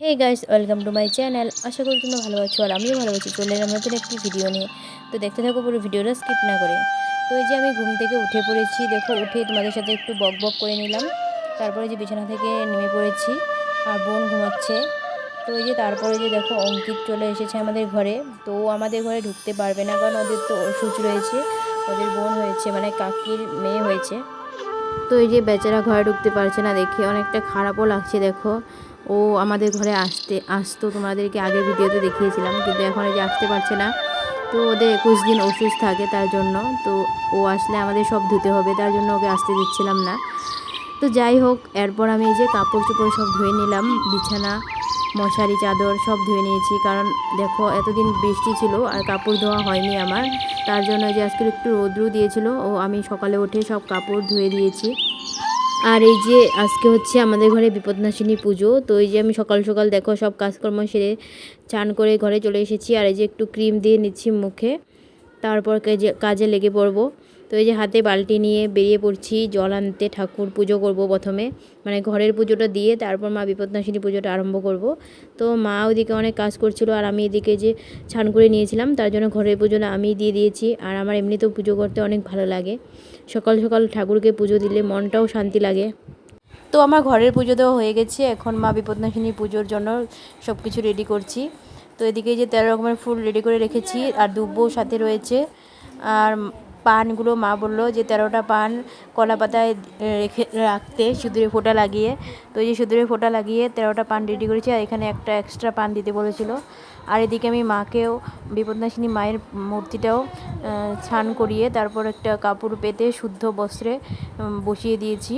Hey guys, welcome to my channel. আশা করি তোমরা ভালো আছো আর আমিও ভালো আছি। চলে এলাম নতুন একটি ভিডিও নিয়ে। তো দেখতে থাকো পুরো ভিডিওটা স্কিপ না করে। তো এই যে আমি ঘুম থেকে উঠে পড়েছি, দেখো উঠে তোমাদের সাথে একটু বক বক করে নিলাম। তারপরে যে বিছানা থেকে নেমে পড়েছি, আর বোন ঘুমাচ্ছে। তো এই যে তারপরে যে দেখো অঙ্কিত চলে এসেছে আমাদের ঘরে। তো আমাদের ঘরে ঢুকতে পারবে না, কারণ ওদের তো অসুচ রয়েছে। ওদের বোন হয়েছে মানে কাকির মেয়ে হয়েছে। তো এই যে বেচারা ঘরে ঢুকতে পারছে না দেখে, অনেকটা খারাপও লাগছে দেখো। ও আমাদের ঘরে আসতে, আসতো। তোমাদেরকে আগের ভিডিওতে দেখিয়েছিলাম, কিন্তু এখন যে আসতে পারছে না। তো ওদের একুশ দিন ওষুধ থাকে তার জন্য। তো ও আসলে আমাদের সব ধুতে হবে, তার জন্য ওকে আসতে দিচ্ছিলাম না। তো যাই হোক, এরপর আমি এই যে কাপড় চোপড় সব ধুয়ে নিলাম, বিছানা, মশারি, চাদর সব ধুয়ে নিয়েছি। কারণ দেখো, এতদিন বৃষ্টি ছিল আর কাপড় ধোয়া হয়নি আমার। তার জন্য যে আজকে একটু রৌদ্র দিয়েছিল, ও আমি সকালে উঠে সব কাপড় ধুয়ে দিয়েছি। আর এই যে আজকে হচ্ছে আমাদের ঘরে বিপদনাশিনী পুজো, তো এই যে আমি সকাল সকাল দেখো সব কাজকর্ম সেরে চান করে ঘরে চলে এসেছি। আর এই যে একটু ক্রিম দিয়ে নিচ্ছি মুখে, তারপর কাজে লেগে পড়ব। তো এই যে হাতে বালতি নিয়ে বেরিয়ে পড়ছি, জল আনতে ঠাকুর পুজো করব প্রথমে। মানে ঘরের পুজোটা দিয়ে তারপর মা বিপদনাশিনী পুজোটা আরম্ভ করব। তো মা ওদিকে অনেক কাজ করছিল আর আমি এদিকে যে ছান করে নিয়েছিলাম, তার জন্য ঘরের পুজোটা আমি দিয়ে দিয়েছি। আর আমার এমনিতেও পুজো করতে অনেক ভালো লাগে। সকাল সকাল ঠাকুরকে পুজো দিলে মনটাও শান্তি লাগে। তো আমার ঘরের পুজো দেওয়া হয়ে গেছে। এখন মা বিপদনাশিনী পুজোর জন্য সব কিছু রেডি করছি। তো এদিকে যে তেরো রকমের ফুল রেডি করে রেখেছি। আর দুব্বো সাথে রয়েছে। আর পানগুলো মা বলল যে তেরোটা পান কলা পাতায় রেখে রাখতে সিঁদুরে ফোঁটা লাগিয়ে। তো যে সিঁদুরে ফোঁটা লাগিয়ে তেরোটা পান রেডি করেছি আর এখানে একটা এক্সট্রা পান দিতে বলেছিল। আর এদিকে আমি মাকেও, বিপদনাশিনী মায়ের মূর্তিটাও ছান করিয়ে তারপর একটা কাপড় পেতে শুদ্ধ বস্ত্রে বসিয়ে দিয়েছি।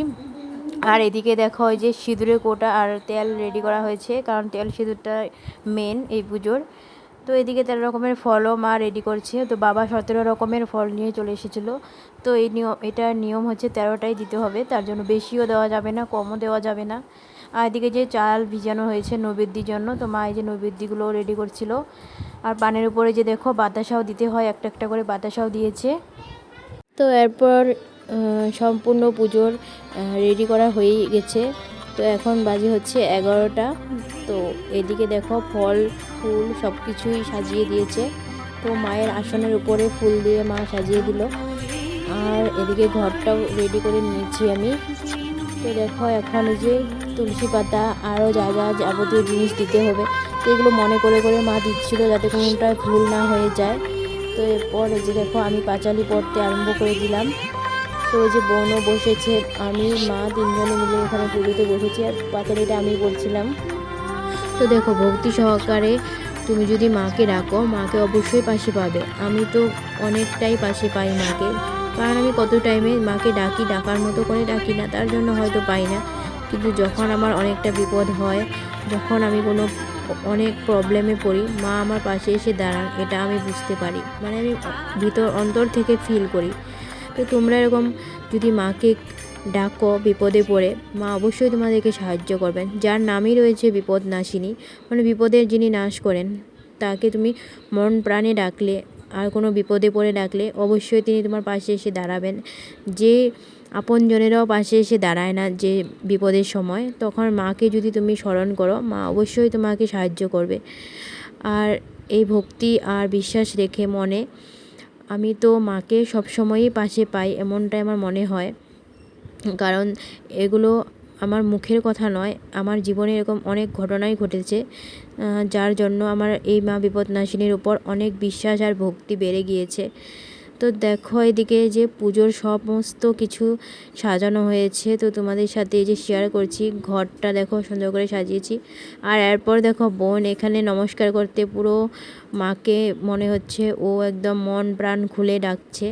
আর এদিকে দেখা হয় যে সিঁদুরে কোটা আর তেল রেডি করা হয়েছে, কারণ তেল সিঁদুরটা মেন এই পুজোর। তো এদিকে তেরো রকমের ফলও মা রেডি করছে। তো বাবা সতেরো রকমের ফল নিয়ে চলে এসেছিল। তো এই নিয়ম এটার নিয়ম হচ্ছে তেরোটাই দিতে হবে। তার জন্য বেশিও দেওয়া যাবে না, কমও দেওয়া যাবে না। আর এদিকে যে চাল ভিজানো হয়েছে নৈবেদ্যির জন্য, তো মা এই যে নৈবেদ্যিগুলো রেডি করছিল। আর পানের উপরে যে দেখো বাতাসাও দিতে হয়, একটা একটা করে বাতাসাও দিয়েছে। তো এরপর সম্পূর্ণ পুজোর রেডি করা হয়েই গেছে। তো এখন বাজে হচ্ছে এগারোটা। তো এদিকে দেখো ফল ফুল সব কিছুই সাজিয়ে দিয়েছে। তো মায়ের আসনের উপরে ফুল দিয়ে মা সাজিয়ে দিল। আর এদিকে ঘরটাও রেডি করে নিয়েছি আমি। তো দেখো, এখন যে তুলসী পাতা আরও যা যা যাবতীয় জিনিস দিতে হবে, তো এগুলো মনে করে করে মা দিচ্ছিল যাতে কোনোটা ভুল না হয়ে যায়। তো এরপর যে দেখো, আমি পাঁচালি পড়তে আরম্ভ করে দিলাম। তো ওই যে বোনও বসেছে, আমি, মা তিনজনে মিলে এখানে পুজোতে বসেছি, আর পাতালিটা আমি বলছিলাম। তো দেখো, ভক্তি সহকারে তুমি যদি মাকে ডাকো, মাকে অবশ্যই পাশে পাবে। আমি তো অনেকটাই পাশে পাই মাকে। কারণ আমি কত টাইমে মাকে ডাকি, ডাকার মতো করে ডাকি না, তার জন্য হয়তো পাই না। কিন্তু যখন আমার অনেকটা বিপদ হয়, যখন আমি কোনো অনেক প্রবলেমে পড়ি, মা আমার পাশে এসে দাঁড়ান, এটা আমি বুঝতে পারি। মানে আমি ভিতর অন্তর থেকে ফিল করি। তো তোমরা এরকম যদি মাকে ডাকো, বিপদে পড়ে। মা, অবশ্যই তোমাদেরকে সাহায্য করবেন। যার নামই রয়েছে বিপদ নাশিনী মানে বিপদের যিনি নাশ করেন, তাকে তুমি মন প্রাণে ডাকলে, আর কোনো বিপদে পড়ে ডাকলে অবশ্যই তিনি তোমার পাশে এসে দাঁড়াবেন। যে আপনজনেরাও পাশে এসে দাঁড়ায় না যে বিপদের সময়, তখন মাকে যদি তুমি স্মরণ করো, মা অবশ্যই তোমাকে সাহায্য করবে। আর এই ভক্তি আর বিশ্বাস রেখে মনে, আমি তো মাকে সবসময়ই পাশে পাই, এমনটাই আমার মনে হয়। কারণ এগুলো আমার মুখের কথা নয়, আমার জীবনে এরকম অনেক ঘটনাই ঘটেছে যার জন্য আমার এই মা বিপদনাশিনীর উপর অনেক বিশ্বাস আর ভক্তি বেড়ে গিয়েছে। তো দেখো এদিকে যে পুজোর সমস্ত কিছু সাজানো হয়েছে, তো তোমাদের সাথে এই যে শেয়ার করছি, ঘরটা দেখো সুন্দর করে সাজিয়েছি। আর এরপর দেখো বোন এখানে নমস্কার করতে পুরো মাকে মনে হচ্ছে, ও একদম মন প্রাণ খুলে ডাকছে।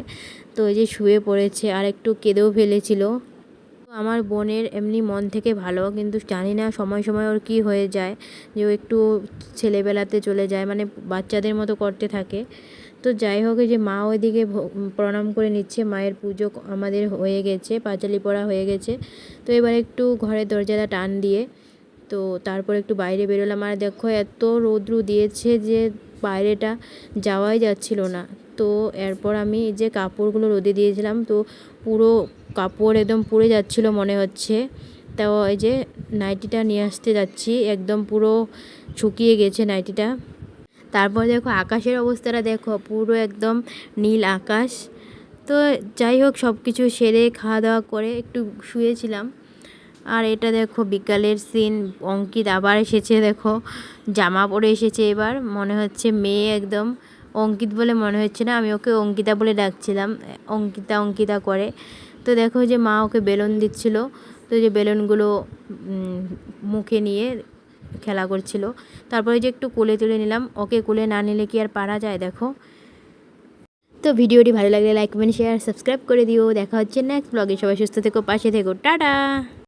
তো এই যে শুয়ে পড়েছে, আর একটু কেঁদেও ফেলেছিল। আমার বোনের এমনি মন থেকে ভালো, কিন্তু জানি না সময় সময় ওর কী হয়ে যায়, যে ও একটু ছেলেবেলাতে চলে যায় মানে বাচ্চাদের মতো করতে থাকে। তো যাই হোক যে মা ওইদিকে প্রণাম করে নিচ্ছে, মায়ের পুজো আমাদের হয়ে গেছে, পাঁচালি পড়া হয়ে গেছে। তো এবার একটু ঘরের দরজাটা টান দিয়ে, তো তারপর একটু বাইরে বেরোলাম। আর দেখো, এত রৌদ্র দিয়েছে যে বাইরেটা যাওয়াই যাচ্ছিল না। তো এরপর আমি যে কাপড়গুলো রোদে দিয়েছিলাম, তো পুরো কাপড় একদম পুড়ে যাচ্ছিল মনে হচ্ছে। তো এই যে নাইটিটা নিয়ে আসতে যাচ্ছি, একদম পুরো শুকিয়ে গেছে নাইটিটা। তারপর দেখো আকাশের অবস্থাটা দেখো, পুরো একদম নীল আকাশ। তো যাই হোক সব কিছু সেরে খাওয়া দাওয়া করে একটু শুয়েছিলাম। আর এটা দেখো বিকালের সিন অঙ্কিত আবার এসেছে দেখো, জামা পরে এসেছে এবার। মনে হচ্ছে মেয়ে একদম অঙ্কিত বলে মনে হচ্ছে না, আমি ওকে অঙ্কিতা বলে ডাকছিলাম, অঙ্কিতা অঙ্কিতা করে। তো দেখো যে মা ওকে বেলুন দিচ্ছিল। তো যে বেলুনগুলো মুখে নিয়ে খেলা করছিল। তারপরে যে একটু কোলে তুলে নিলাম। ওকে কোলে না নিলে কি আর পারা যায় দেখো। তো ভিডিওটি ভালো লাগলে লাইক, কমেন্ট শেয়ার সাবস্ক্রাইব করে দিও। দেখা হচ্ছে নেক্সট ব্লগে সবাই সুস্থ থেকো, পাশে থেকো। টাটা!